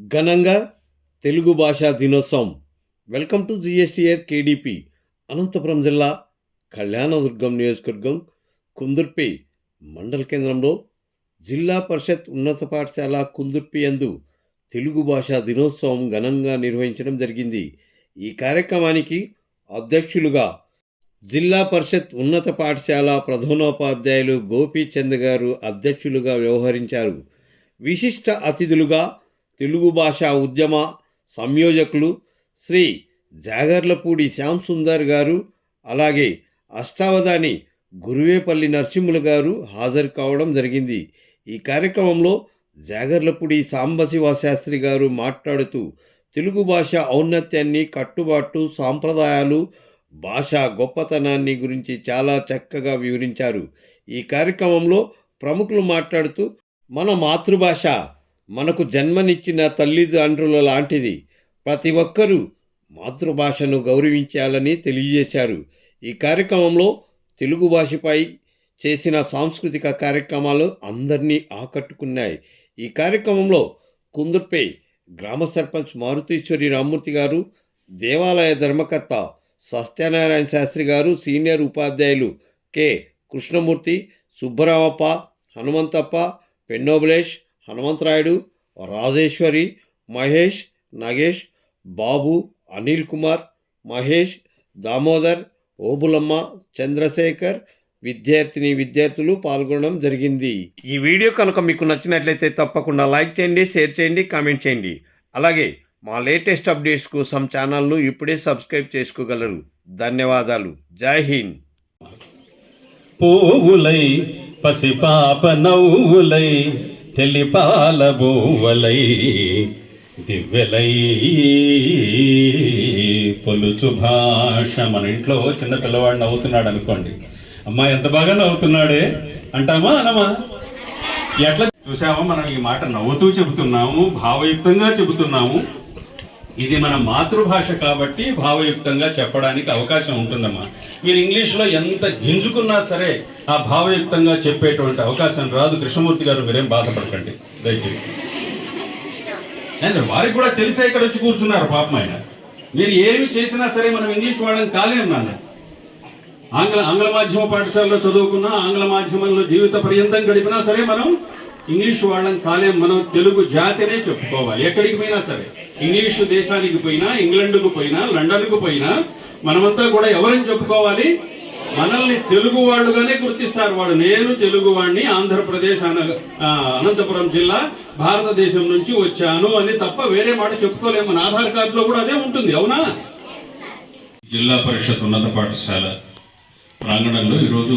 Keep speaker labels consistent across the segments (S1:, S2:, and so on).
S1: ఘనంగా తెలుగు భాషా దినోత్సవం. Welcome to GSTR KDP. Anantapuram జిల్లా కళ్యాణదుర్గం నియోజకవర్గం కుందుర్పి మండల కేంద్రంలో జిల్లా పరిషత్ ఉన్నత పాఠశాల కుందుర్పి యందు తెలుగు భాషా దినోత్సవం ఘనంగా నిర్వహించడం జరిగింది. ఈ కార్యక్రమానికి అధ్యక్షులుగా జిల్లా పరిషత్ ఉన్నత పాఠశాల ప్రధానోపాధ్యాయులు గోపీచంద్ గారు అధ్యక్షులుగా వ్యవహరించారు. విశిష్ట అతిథులుగా తెలుగు భాషా ఉద్యమ సంయోజకులు శ్రీ జాగర్లపూడి శ్యామ్ సుందర్ గారు అలాగే అష్టావధాని గురువేపల్లి నరసింహులు గారు హాజరు కావడం జరిగింది. ఈ కార్యక్రమంలో జాగర్లపూడి సాంబశివ శాస్త్రి గారు మాట్లాడుతూ తెలుగు భాష ఔన్నత్యాన్ని కట్టుబాటు సాంప్రదాయాలు భాషా గొప్పతనాన్ని గురించి చాలా చక్కగా వివరించారు. ఈ కార్యక్రమంలో ప్రముఖులు మాట్లాడుతూ మన మాతృభాష మనకు జన్మనిచ్చిన తల్లిదండ్రుల లాంటిది. ప్రతి ఒక్కరూ మాతృభాషను గౌరవించాలని తెలియజేశారు. ఈ కార్యక్రమంలో తెలుగు భాషపై చేసిన సాంస్కృతిక కార్యక్రమాలు అందరినీ ఆకట్టుకున్నాయి. ఈ కార్యక్రమంలో కుందుర్పై గ్రామ సర్పంచ్ మారుతీశ్వరి రామ్మూర్తి గారు దేవాలయ ధర్మకర్త సత్యనారాయణ శాస్త్రి గారు సీనియర్ ఉపాధ్యాయులు కె కృష్ణమూర్తి సుబ్బరామప్ప హనుమంతప్ప పెన్నోబులేష్ హనుమంతరాయుడు రాజేశ్వరి మహేష్ నగేష్ బాబు అనిల్ కుమార్ మహేష్ దామోదర్ ఓబులమ్మ చంద్రశేఖర్ విద్యార్థిని విద్యార్థులు పాల్గొనడం జరిగింది. ఈ వీడియో కనుక మీకు నచ్చినట్లయితే తప్పకుండా లైక్ చేయండి షేర్ చేయండి కామెంట్ చేయండి. అలాగే మా లేటెస్ట్ అప్డేట్స్ కోసం ఛానల్ను ఇప్పుడే సబ్స్క్రైబ్ చేసుకోగలరు. ధన్యవాదాలు. జై హింద్.
S2: పువ్వులై పసిపాప నవ్వులై తెలిపాల బోవలై దివ్యలై పొలుచు భాష. మన ఇంట్లో చిన్న పిల్లవాడు నవ్వుతున్నాడు అనుకోండి. అమ్మా ఎంత బాగా నవ్వుతున్నాడే? అంటామా అనమా? ఎట్లా చూసామా మనం ఈ మాట నవ్వుతూ చెబుతున్నాము భావయుక్తంగా చెబుతున్నాము. ఇది మన మాతృభాష కాబట్టి భావయుక్తంగా చెప్పడానికి అవకాశం ఉంటుందమ్మా. మీరు ఇంగ్లీష్లో ఎంత గింజుకున్నా సరే ఆ భావయుక్తంగా చెప్పేటువంటి అవకాశం రాదు. కృష్ణమూర్తి గారు మీరేం బాధపడకండి. దయచేసి అండ్ వారికి కూడా తెలిసే ఇక్కడ వచ్చి కూర్చున్నారు పాపం ఆయన. మీరు ఏమి చేసినా సరే మనం ఇంగ్లీష్ వాళ్ళని కాలేం నాన్న ఆంగ్ల ఆంగ్ల మాధ్యమ పాఠశాలలో చదువుకున్నా ఆంగ్ల మాధ్యమంలో జీవిత పర్యంతం గడిపినా సరే మనం ఇంగ్లీష్ వాళ్ళం కాలే మనం తెలుగు జాతినే చెప్పుకోవాలి. ఎక్కడికి పోయినా సరే. ఇంగ్లీషు దేశానికి పోయినా ఇంగ్లండ్కు పోయినా లండన్కు పోయినా మనమంతా కూడా ఎవరని చెప్పుకోవాలి? మనల్ని తెలుగు వాళ్ళుగానే గుర్తిస్తారు వాడు. నేను తెలుగు వాడిని ఆంధ్రప్రదేశ్ అన అనంతపురం జిల్లా భారతదేశం నుంచి వచ్చాను అని తప్ప వేరే మాట చెప్పుకోలేము. మన ఆధార్ కార్డులో కూడా అదే ఉంటుంది. అవునా? జిల్లా పరిషత్ ఉన్నత పాఠశాల ప్రాంగణంలో ఈరోజు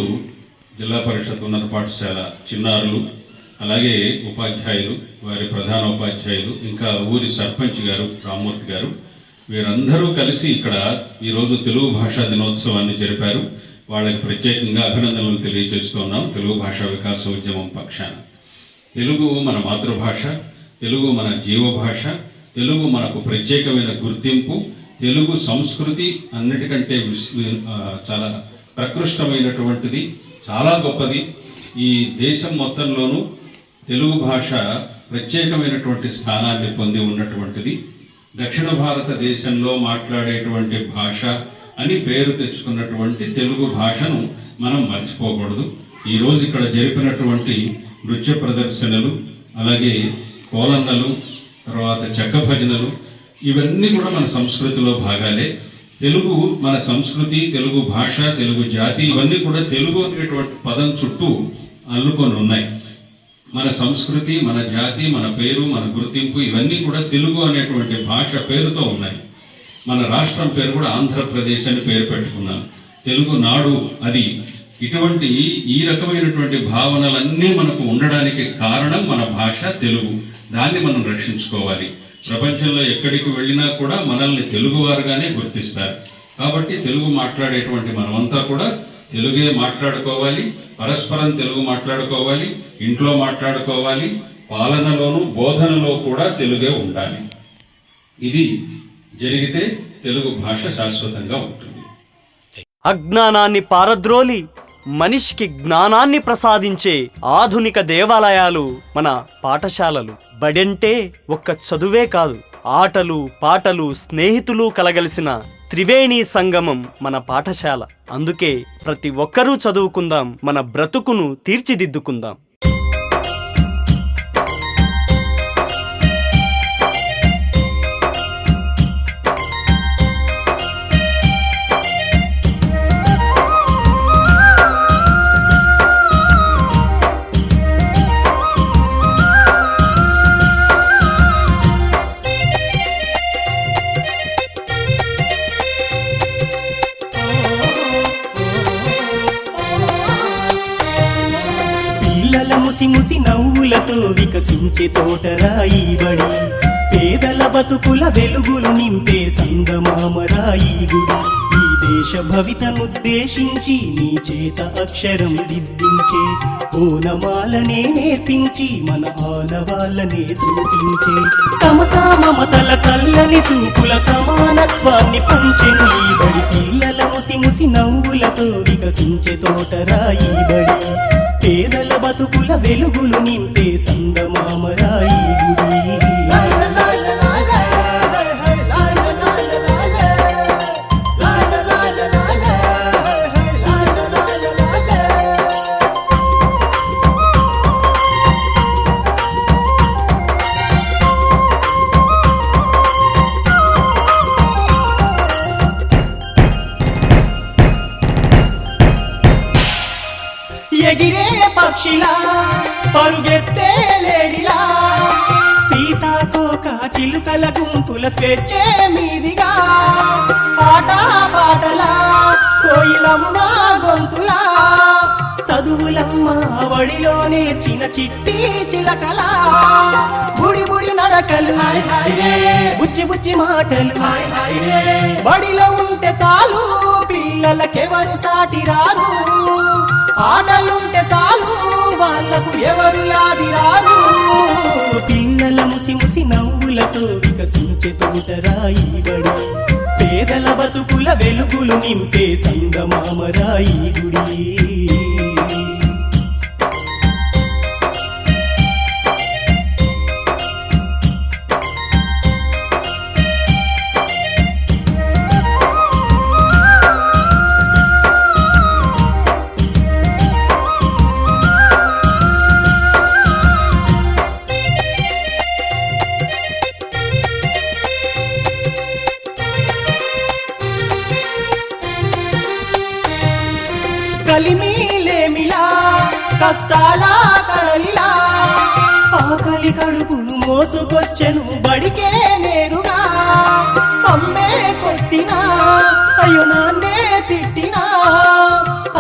S2: జిల్లా పరిషత్ ఉన్నత పాఠశాల చిన్నారులు అలాగే ఉపాధ్యాయులు వారి ప్రధాన ఉపాధ్యాయులు ఇంకా ఊరి సర్పంచ్ గారు రామ్మూర్తి గారు వీరందరూ కలిసి ఇక్కడ ఈరోజు తెలుగు భాషా దినోత్సవాన్ని జరిపారు. వాళ్ళకి ప్రత్యేకంగా అభినందనలు తెలియజేస్తున్నాం తెలుగు భాషా వికాస ఉద్యమం పక్షాన. తెలుగు మన మాతృభాష తెలుగు మన జీవభాష తెలుగు మనకు ప్రత్యేకమైన గుర్తింపు తెలుగు సంస్కృతి అన్నిటికంటే చాలా ప్రకృష్టమైనటువంటిది చాలా గొప్పది. ఈ దేశం మొత్తంలోనూ తెలుగు భాష ప్రత్యేకమైనటువంటి స్థానాన్ని పొంది ఉన్నటువంటిది. దక్షిణ భారతదేశంలో మాట్లాడేటువంటి భాష అని పేరు తెచ్చుకున్నటువంటి తెలుగు భాషను మనం మర్చిపోకూడదు. ఈరోజు ఇక్కడ జరిపినటువంటి నృత్య ప్రదర్శనలు అలాగే కోలన్నలు తర్వాత చెక్క భజనలు ఇవన్నీ కూడా మన సంస్కృతిలో భాగాలే. తెలుగు మన సంస్కృతి తెలుగు భాష తెలుగు జాతి ఇవన్నీ కూడా తెలుగు అనేటువంటి పదం చుట్టూ అల్లుకొని ఉన్నాయి. మన సంస్కృతి మన జాతి మన పేరు మన గుర్తింపు ఇవన్నీ కూడా తెలుగు అనేటువంటి భాష పేరుతో ఉన్నాయి. మన రాష్ట్రం పేరు కూడా ఆంధ్రప్రదేశ్ అని పేరు పెట్టుకున్నాం. తెలుగు నాడు అది ఇటువంటి ఈ రకమైనటువంటి భావనలన్నీ మనకు ఉండడానికి కారణం మన భాష తెలుగు. దాన్ని మనం రక్షించుకోవాలి. ప్రపంచంలో ఎక్కడికి వెళ్ళినా కూడా మనల్ని తెలుగువారుగానే గుర్తిస్తారు. కాబట్టి తెలుగు మాట్లాడేటువంటి మనమంతా కూడా తెలుగే మాట్లాడుకోవాలి పరస్పరం తెలుగు మాట్లాడుకోవాలి ఇంట్లో మాట్లాడుకోవాలి పాలనలోను బోధనలో కూడా తెలుగే ఉండాలి. ఇది జరిగితే తెలుగు భాష శాశ్వతంగా ఉంటుంది.
S3: అజ్ఞానాన్ని పారద్రోలి మనిషికి జ్ఞానాన్ని ప్రసాదించే ఆధునిక దేవాలయాలు మన పాఠశాలలు. బడంటే ఒక్క చదువే కాదు ఆటలు పాటలు స్నేహితులు కలగలిసిన త్రివేణి సంగమం మన పాఠశాల. అందుకే ప్రతి ఒక్కరూ చదువుకుందాం మన బ్రతుకును తీర్చిదిద్దుకుందాం.
S4: వికసించే తోటరాయి బడి. పేదల బతుకుల వెలుగులు నింపే సంగమామరాయి గుడి. ఈ దేశ భవితనుద్దేశించి నీ చేత అక్షరం దిద్దించే ఓనమాలనే నేర్పించి మన ఆనవాళ్ళనే చూపించే. సమతా మమతల చల్లని చూపుల సమానత్వాన్ని పంచెను ఈ బడి. పిల్లల ముసి ముసి నవ్వులతో వికసించే తోటరాయి బడి. పేదల బతుకుల వెలుగులు నింపే సందమామరాయి. చిలుకల గుంపుల స్వేచ్ఛే మీదిగా. పాట పాటలా కోయిలమ్మ గొంతులా. చదువులమ్మ వడిలో నేర్చిన చిట్టి చిలకలా. బుడి బుడి నడకలు బుజ్జి బుజ్జి మాటలు. బడిలో ఉంటే చాలు పిల్లలకెవరు సాటి రారు వికసించే పేదల బతుకుల వెలుగులు నింపే సంగమామరాయి గుడి కడలిలా ఆకలి కడుపును మోసుకొచ్చెను బడికే నేరుగా. అమ్మే కొట్టినా అయ్యో నాన్నే తిట్టినా.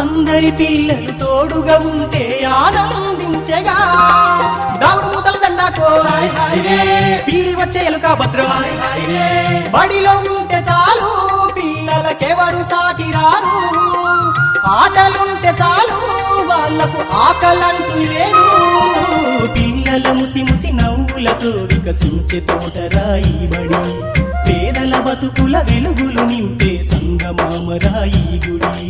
S4: అందరి పిల్లలు తోడుగా ఉంటే ఆనందించగా. దావుడు మూతల దండాకో పీడి వచ్చే ఎలుక భద్రం. బడిలో ఉంటే చాలు పిల్లలకెవరు సాటి రారు. ఆటలుంటే చాలు వాళ్ళకు ఆకలంటూ లేదు పిల్లల ముసి ముసి నవ్వులతో వికసించే తోటరాయి బడి. పేదల బతుకుల వెలుగులు నింపే సంగమామ రాయి గుడి.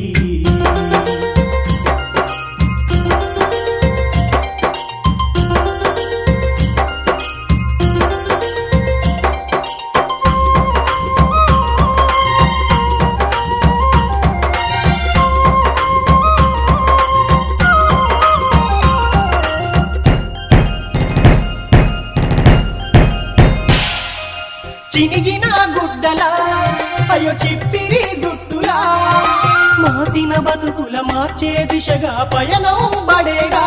S4: దిశగా పయనం బడేగా.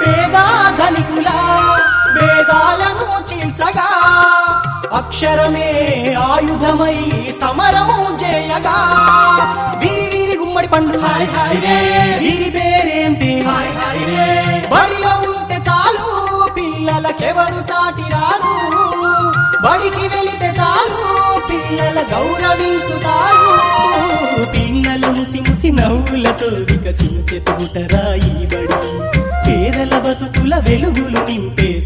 S4: పేదా ధనికుల వేదాలను చీల్చగా. అక్షరమే ఆయుధమై సమరం చేయగా. వీరి వీరి గుమ్మడి పండు హాయ్ హాయ్ రే వీరి పేరేంటి? హాయ్ హాయ్ రే బడిలో ఉంటే చాలు పిల్లలకెవరు సాటి రారు. బడికి వెళితే చాలు పిల్లల గౌరవించుతారు. నవ్వులతో వికసించే తోటరాయి బడి. పేదల బతుకుల వెలుగులు నింపే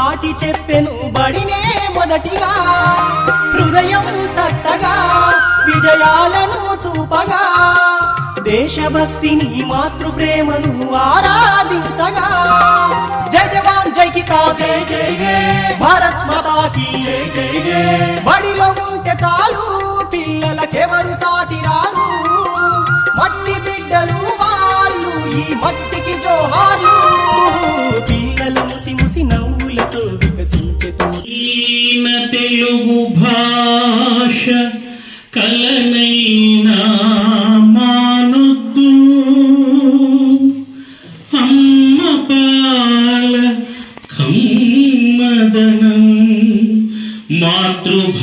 S4: చెప్పెను బడినే మొదటిగా. హృదయం తట్టగా విజయాలను చూపగా. దేశభక్తిని మాతృ ప్రేమను ఆరాధించగా. జై జవాన్ జై కిసాన్. జై జై భారత్ మాతాకి జై జై. బడిలో ఉంటే చాలు పిల్లలకెవరు సాటి రారు?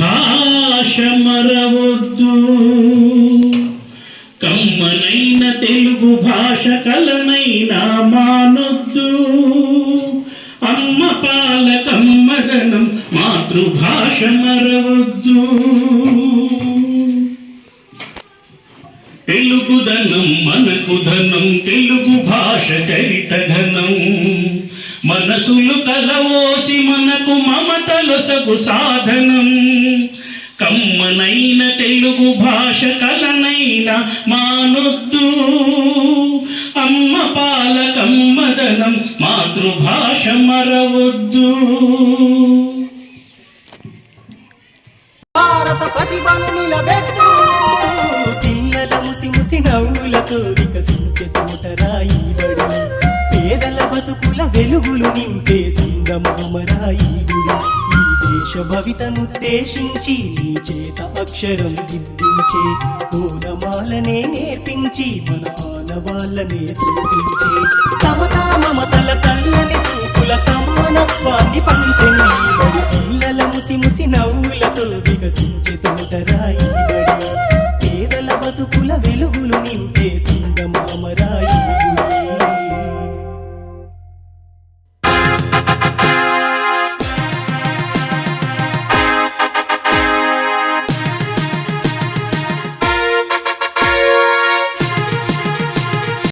S5: భాష మరవద్దు కమ్మనైన తెలుగు భాష కలనైనా మానొద్దు. అమ్మ పాల కమ్మగనం మాతృభాష మరవద్దు తెలుగు ధనం మనకు ధనం తెలుగు భాష చరిత ఘనం. మనసులు కలవోసి మనకు మమతలసగు సాధనం. కమ్మనైన తెలుగు భాష కలనైన మానొద్దు. అమ్మ పాల కమ్మదనం మాతృభాష మరవద్దు.
S4: భారత ప్రతిభను నిలబెట్టు పిల్లల ముసి ముసి నవ్వులతో వికసించే తోటరాయి బడి పేదల బతుకుల వెలుగులు భవితనుద్దేశించి నీ చేత అక్షరం దిద్దించే పూలమాలనే నేర్పించి మన ఆనవాళ్ళనే చూపించే సమతా మమతల తల్లని చూపుల సమానత్వాన్ని పంచే